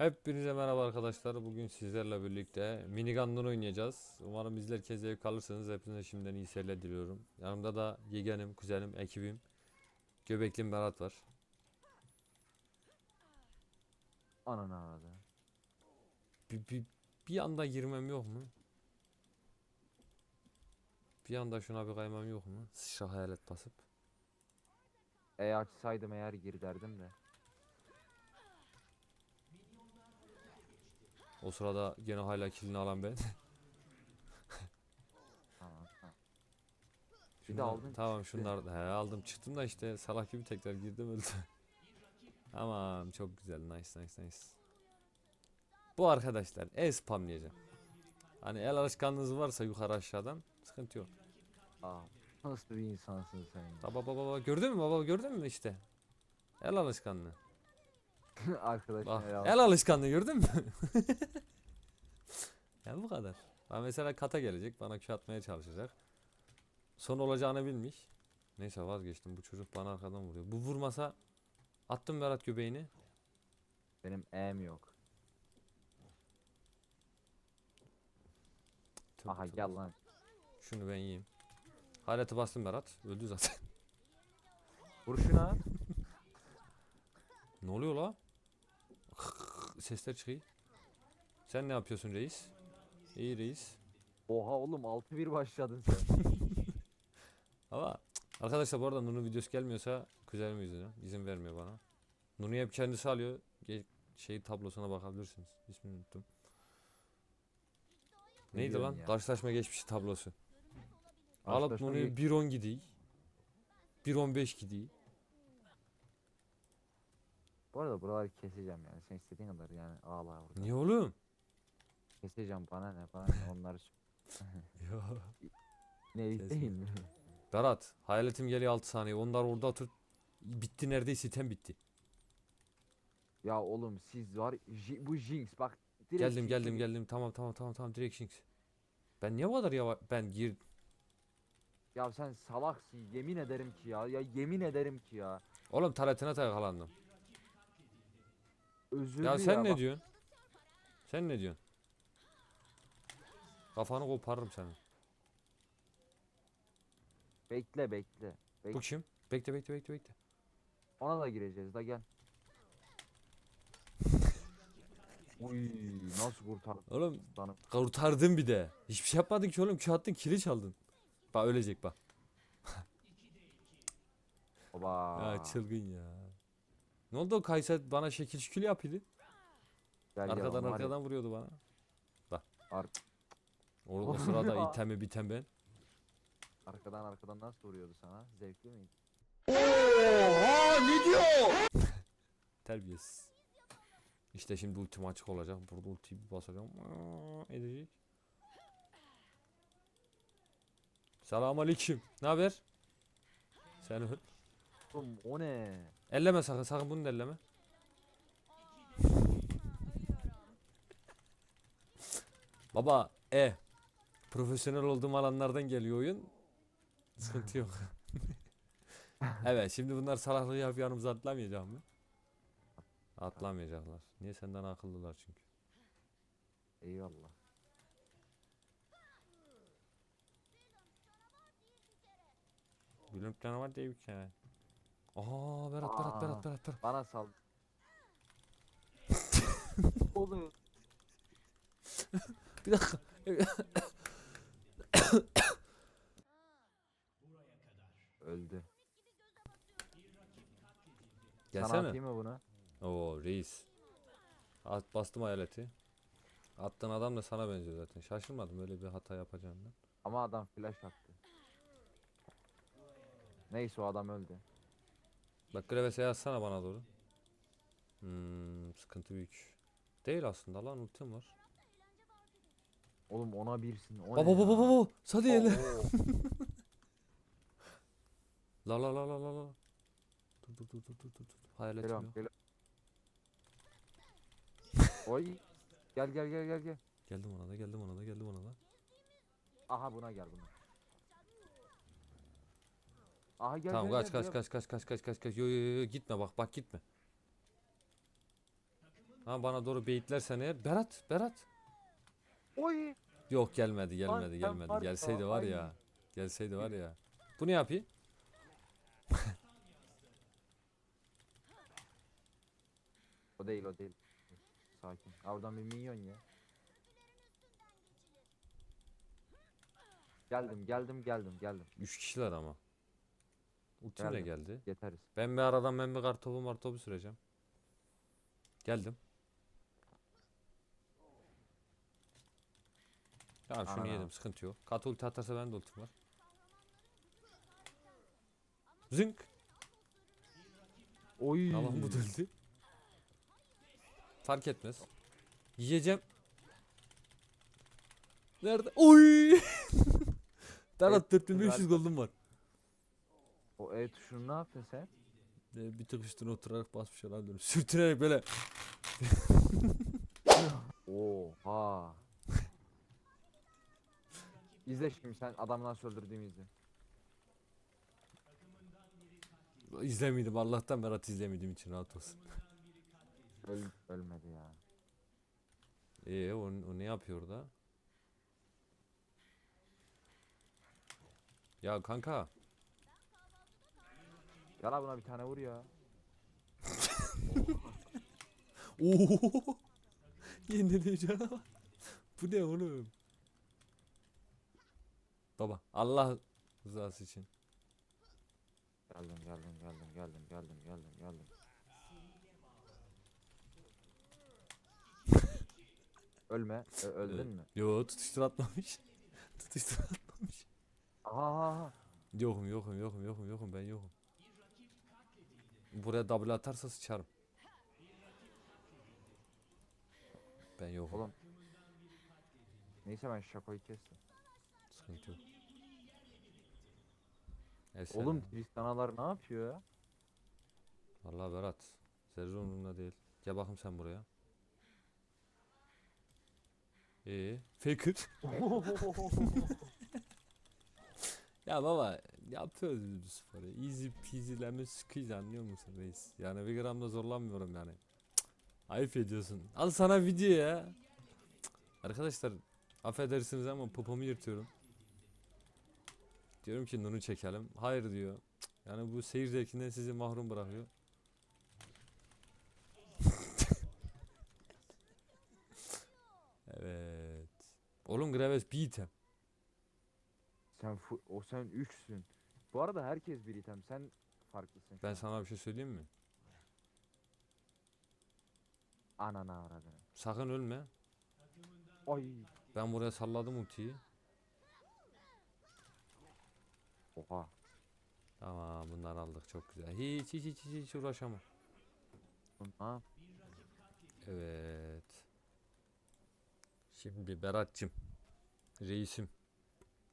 Hepinize merhaba arkadaşlar. Bugün sizlerle birlikte minigun'dan oynayacağız. Umarım izlerken zevk alırsınız. Hepinize şimdiden iyi seyirler diliyorum. Yanımda da yeğenim, kuzenim, ekibim, göbeklim Berat var. Ananı aradı. Bir, bir, bir anda girmem yok mu? Bir anda şuna bir kaymam yok mu? Sıçra hayalet basıp. E açsaydım eğer gir derdim de. O sırada gene hala kilini alan ben. Tamam tamam. Bir de Şunlar- aldın Tamam çıktı. şunlar da he, aldım çıktım da işte salak gibi tekrar girdim öldü. Tamam çok güzel nice nice nice. Bu arkadaşlar el spamlayacağım. Hani el alışkanlığınız varsa yukarı aşağıdan sıkıntı yok. Aa, nasıl bir insansın sen ya? Baba baba baba gördün mü baba gördün mü işte. El alışkanlığı. Bak, ya. el alışkanlığı gördün mü? yani bu kadar. Ben mesela kata gelecek bana Q atmaya çalışacak. Son olacağını bilmiş. Neyse vazgeçtim bu çocuk bana arkadan vuruyor. Bu vurmasa attım Berat göbeğini. Benim E'm yok. Tövbe Aha tövbe. gel lan. Şunu ben yiyeyim. Haleti bastım Berat. Öldü zaten. Vur şuna. ne oluyor la? Sesler çıkıyor. Sen ne yapıyorsun reis? İyi reis. Oha oğlum 6-1 başladın sen. Ama cık, arkadaşlar bu arada Nunu videosu gelmiyorsa kuzenim yüzünden izin vermiyor bana. Nunu'yu hep kendisi alıyor. Ge- şey tablosuna bakabilirsiniz. İsmini unuttum. Ne Neydi diyorsun lan? ya? Karşılaşma geçmişi tablosu. Alıp Karşılaşma Nunu'yu geç- 1.10 gidiyor. 1.15 gidiyor. Bu arada buraları keseceğim yani. Sen istediğin kadar yani ağla burada. Niye oğlum? Keseceğim bana ne bana ne onları Ya. ne Kesme. değil mi? Berat, hayaletim geliyor 6 saniye. Onlar orada otur. Bitti neredeyse item bitti. ya oğlum siz var bu Jinx bak. direkt Geldim Jinx'i geldim geldim. Tamam tamam tamam tamam direkt Jinx. Ben niye bu kadar yavaş ben gir Ya sen salaksın yemin ederim ki ya. Ya yemin ederim ki ya. Oğlum taletine yakalandım. Özür Ya sen ne bak- diyorsun? Sen ne diyorsun? Kafanı koparırım senin. Bekle bekle. Bek- Bu kim? Bekle bekle bekle bekle. Ona da gireceğiz da gel. Uy nasıl kurtardın Oğlum lanım. kurtardın bir de. Hiçbir şey yapmadın ki oğlum. Q attın kili çaldın. Bak ölecek bak. Baba. Ya çılgın ya. Ne oldu o Kayser bana şekil şükül yapıyordu. Gel, gel, Arkadan ya, arkadan vuruyordu bana. ar- O, o sırada itemi biten ben. arkadan arkadan nasıl vuruyordu sana? Zevkli miydi? Terbiyesiz. İşte şimdi ultim açık olacak. Burada ultiyi bir basacağım. Aa, Edecek. Selamünaleyküm. Ne haber? Sen öl. Oğlum o ne? Elleme sakın sakın bunu da elleme. Baba e profesyonel olduğum alanlardan geliyor oyun. Sıkıntı yok. evet şimdi bunlar salaklığı yapıp yanımıza atlamayacak mı? Atlamayacaklar. Niye senden akıllılar çünkü. Eyvallah. Gülüm canavar değil ki. Aa Berat Berat Aa. Berat Berat Berat. Bana sal. Oğlum. Bir dakika. Öldü. Sana Gelsene. atayım mı bunu? Oo reis. At bastım hayaleti. Attığın adam da sana benziyor zaten. Şaşırmadım öyle bir hata yapacağından. Ama adam flash attı. Neyse o adam öldü. Bak Greves'e yazsana bana doğru. Hmm, sıkıntı büyük. Değil aslında lan ultim var. Oğlum ona birsin. O Baba baba baba. Hadi ele. La la la la la la. Dur dur dur dur dur dur. Hayaletim yok. geliyorum. Oy. Gel gel gel gel gel. Geldim ona da geldim ona da geldim ona da. Aha buna gel buna. Aha gel tamam gel, kaç gel, kaç gel. kaç kaç kaç kaç kaç kaç. Yo yo yo gitme bak bak gitme. Ha bana doğru beyitlersen eğer. Berat, Berat. Oy. Yok gelmedi, gelmedi, sen gelmedi. var ya, Gelseydi var ya. ay. Gelseydi var ya. Bu ne yapayım? O değil o değil. Sakin. Ha, Oradan bir minyon ya. Geldim geldim geldim geldim. Üç kişiler ama. Ultim de Geldim. geldi. Yeteriz. Ben bir aradan ben bir kartopu martopu süreceğim. Geldim. Tamam şunu Ana. yedim sıkıntı yok. Kat ulti atarsa ben de ultim var. Zınk. Oy. Tamam bu öldü. Fark etmez. Yiyeceğim. Nerede? Oy! Berat Evet, 4500 gold'um var. O E tuşunu ne yaptın sen? Ee, Bir tık üstüne oturarak basmış olabilirim. Sürtünerek böyle. Oha. İzle şimdi sen adamı nasıl öldürdüğümü izle. İzlemiyordum Allah'tan Berat izlemediğim için rahat olsun. Öl ölmedi ya. Ee o, o ne yapıyor orada? Ya kanka Abi buna bir tane vur ya. Oo! Yenileceğim. Bu ne oğlum? Baba Allah rızası için. Geldim geldim geldim geldim geldim geldim geldim. Ölme. Ö- öldün mü? Yo tutuştur atmamış. tutuştur atmamış. Aha. Yokum yokum yokum yokum yokum ben yokum. Buraya double atarsa sıçarım. Ben yokum. Oğlum. Neyse ben şakoyu kestim. Sıkıntı yok. Neyse Oğlum. Tristanalar ne yapıyor ya? Vallahi Berat. Zerre umurumda değil. Gel bakayım sen buraya. Ee, Faker. ya baba yapıyoruz biz bu sporu. Easy peasy lemon squeeze anlıyor musun reis? Yani bir gram da zorlanmıyorum yani. Cık, Ayıp ediyorsun. Al sana video ya. Cık, Arkadaşlar affedersiniz ama popomu yırtıyorum. Diyorum ki Nunu çekelim. Hayır diyor. Cık, Yani bu seyir zevkinden sizi mahrum bırakıyor. Evet. Oğlum Graves bir item. Sen fu- o sen 3'sün. Bu arada herkes bir item. Sen farklısın. şu Ben an. sana bir şey söyleyeyim mi? Ananı aradın. Sakın ölme. Ay. Ben buraya salladım ultiyi. Oha. Tamam bunları aldık çok güzel. Hiç hiç hiç hiç, hiç uğraşamam. Yap? Evet. Şimdi Berat'cım. Reisim.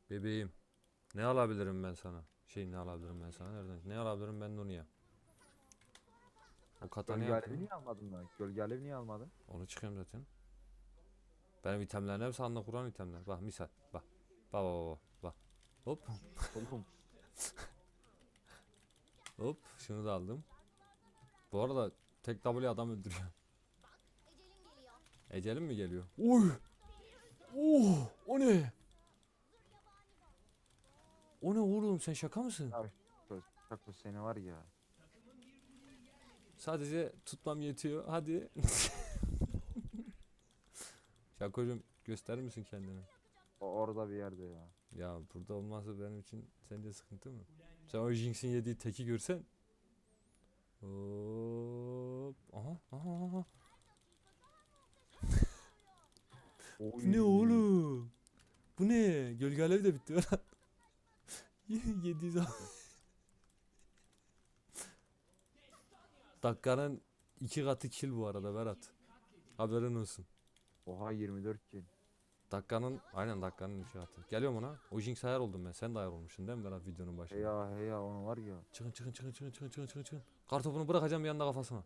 Bebeğim. Ne alabilirim ben sana? Şey ne alabilirim ben sana? Nereden? Ne alabilirim ben Nunu'ya? O kata ne Gölge alevi niye almadın lan? Gölge alevi niye almadın? Onu çıkıyorum zaten. Benim itemlerim hepsi anda kuran itemler. Bak misal. Bak. Bak bak bak. bak. Hop. Oğlum. Hop. Şunu da aldım. Bu arada tek W adam öldürüyor. Ecelim mi geliyor? Oy. Oh, o ne? O ne oğlum sen şaka mısın? Çaklı seni var ya. Sadece tutmam yetiyor. Hadi. Şakocuğum gösterir misin kendini? O orada bir yerde ya. Ya burada olması benim için sence sıkıntı mı? Sen o Jinx'in yediği teki görsen. Hop. Aha, aha, aha. Bu ne oğlum? Bu ne? Gölge alevi de bitti Berat. 700 al- Dakikanın iki katı kill bu arada Berat. Haberin olsun. Oha 24 kill. Dakikanın aynen dakikanın iki katı. Geliyorum ona. O Jinx ayar oldum ben. Sen de ayar olmuşsun değil mi Berat videonun başında? ya hey ya onu var ya. Çıkın çıkın çıkın çıkın çıkın çıkın çıkın çıkın. Kartopunu bırakacağım bir yanda kafasına.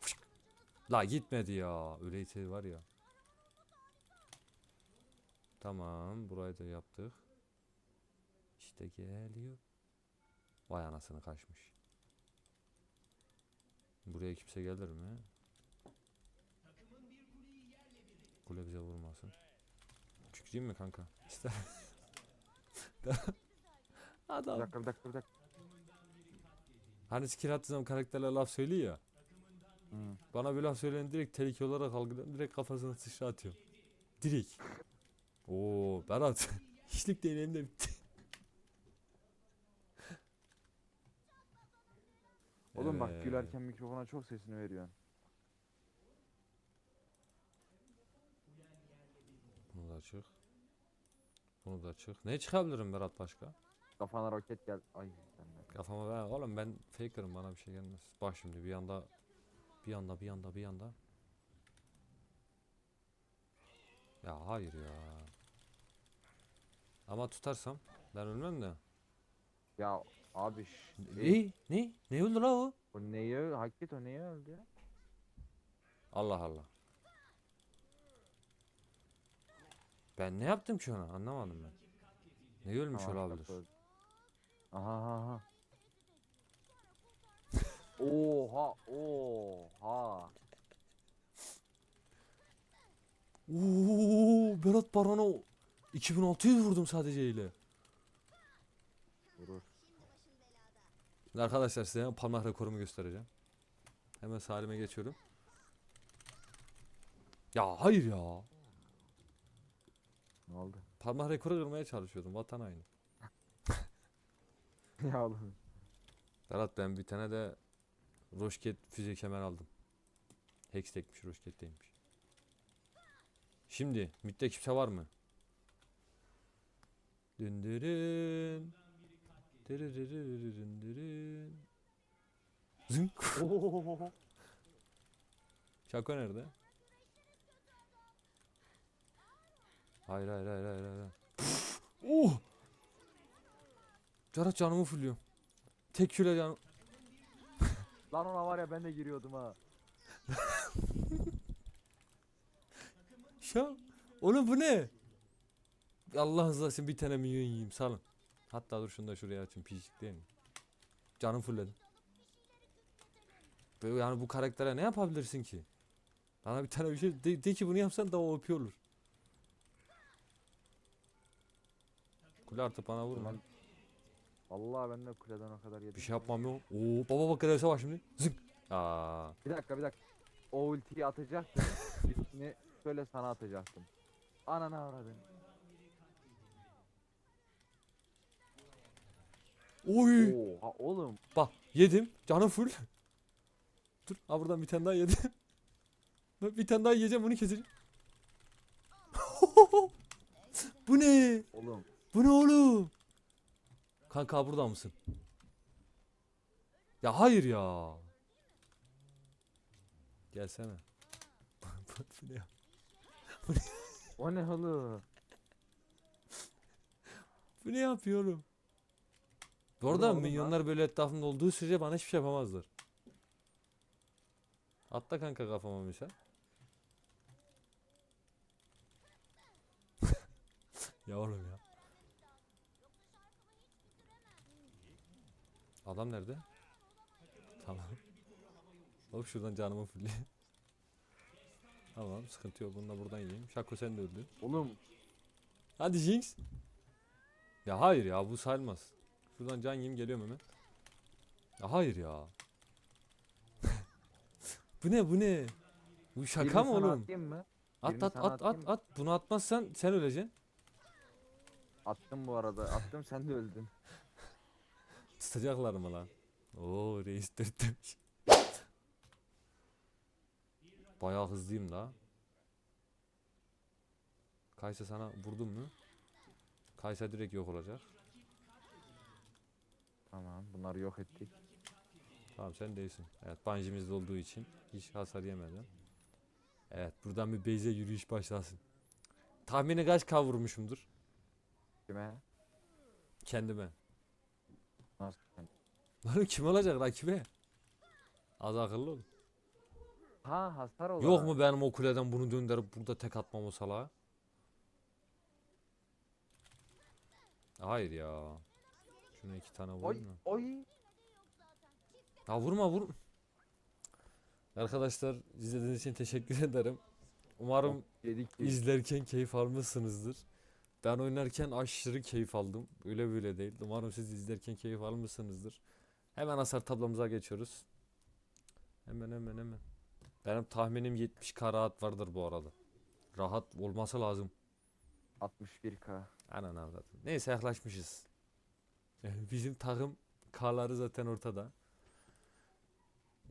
Fışk. La gitmedi ya. Öyleyse var ya. Tamam burayı da yaptık. İşte geliyor. Vay anasını kaçmış. Buraya kimse gelir mi? mısın? Kükreyim mi kanka? İster. Bir Adam. dakika bir dakika bir dakika. Hani skill attığı zaman karakterler laf söylüyor ya. Hı. Bana bir laf söyleyen direkt tehlike olarak algılıyorum. Direkt kafasına sıçra atıyorum. Direkt. Oo Berat. Hiçlik deneyim de bitti. Oğlum bak Evet. gülerken mikrofona çok sesini veriyorsun. Bunu da açık. Bunu da açık. Ne çıkabilirim Berat başka? Kafana roket gel. Ay sen de. Kafama ben oğlum ben faker'ım bana bir şey gelmez. Bak şimdi bir anda bir anda bir anda bir anda. Ya hayır ya. Ama tutarsam ben ölmem de. Ya abi şş, Ne? Ne? Ne öldü la o? O neyi öldü? Hakikaten o neyi öldü ya? Allah Allah. Ben ne yaptım ki ona? Anlamadım ben. Ne ölmüş Tamam, olabilir? öldü. Aha aha oha oha. Oo, Berat Baron'a 2600 vurdum sadece ile. Şimdi Arkadaşlar size parmak rekorumu göstereceğim. Hemen Salim'e geçiyorum. Ya hayır ya. Ne oldu? Parmak rekoru kırmaya çalışıyordum vatan haini. ya oğlum. Berat ben bir tane de roşket füze kemer aldım. Hex tekmiş roşket değilmiş. Şimdi midde kimse var mı? Dündürün. Dırırırırırındırın. Zınk. Şako nerede? Hayır hayır hayır hayır hayır. oh! Carat canımı fulluyor. Tek küle canım. Lan ona var ya ben de giriyordum ha. Ya oğlum bu ne? Allah rızası için bir tane milyon yiyeyim salın. Hatta dur şunu da şuraya açayım pişik değil mi? Canım fullledim. Böyle yani bu karaktere ne yapabilirsin ki? Bana bir tane bir şey de, de ki bunu yapsan daha OP olur. Kule artık bana vurma. Vallahi ben de kuleden o kadar yedim. Bir şey yapmam yok. Oo baba bak grevse var şimdi. Zık. Aa. Bir dakika bir dakika. O ultiyi atacaktım. Üstüne şöyle sana atacaktım. Ananı avradın. Oy. Oha oğlum. Bak yedim. Canım full. Dur. Ha buradan bir tane daha yedim. Bir tane daha yiyeceğim bunu keseceğim. Bu ne? Oğlum. Bu ne oğlum? Kanka burada mısın? Ya hayır ya. Gelsene. Bu ne ya? O ne oğlum? Bu ne yapıyor oğlum? Bu arada oğlum milyonlar böyle etrafımda olduğu sürece bana hiçbir şey yapamazlar. Atla kanka kafama misal. ya oğlum ya. Adam nerede? Tamam. Hop şuradan canımı fulli. tamam sıkıntı yok. Bunu da buradan yiyeyim. Şako sen de öldün. Oğlum. Hadi Jinx. Ya hayır ya bu sayılmaz. Şuradan can yiyeyim geliyorum hemen. Ya hayır ya. bu ne bu ne? Bu şaka mı oğlum? Mı? At birini at sana at at atayım mı? at. Bunu atmazsan sen öleceksin. Attım bu arada. Attım sen de öldün. Tutacaklar mı lan? Oo reis demiş. Bayağı hızlıyım da. Kaysa sana vurdum mu? Kaysa direkt yok olacak. Tamam bunları yok ettik. Tamam sen değilsin. Evet banjimizde olduğu için hiç hasar yemeden. Evet buradan bir beyze yürüyüş başlasın. Tahmini kaç K vurmuşumdur? Kime? Kendime. Nasıl? Lan kim olacak rakibe? Az akıllı ol. Ha hasar olarak. Yok mu benim o kuleden bunu döndürüp burada tek atmam o salağa? Hayır ya. Şuna iki tane vurayım da. oy. Ya vurma vur. Arkadaşlar izlediğiniz için teşekkür ederim. Umarım Dedik ki izlerken keyif almışsınızdır. Ben oynarken aşırı keyif aldım. Öyle böyle değil. Umarım siz izlerken keyif almışsınızdır. Hemen hasar tablomuza geçiyoruz. Hemen hemen hemen. Benim tahminim 70k rahat vardır bu arada. Rahat olması lazım. 61k. Anan avradım. Neyse yaklaşmışız. Bizim takım K'ları zaten ortada.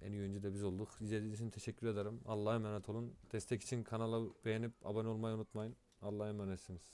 En iyi oyuncu da biz olduk. İzlediğiniz için teşekkür ederim. Allah'a emanet olun. Destek için kanala beğenip abone olmayı unutmayın. Allah'a emanetsiniz.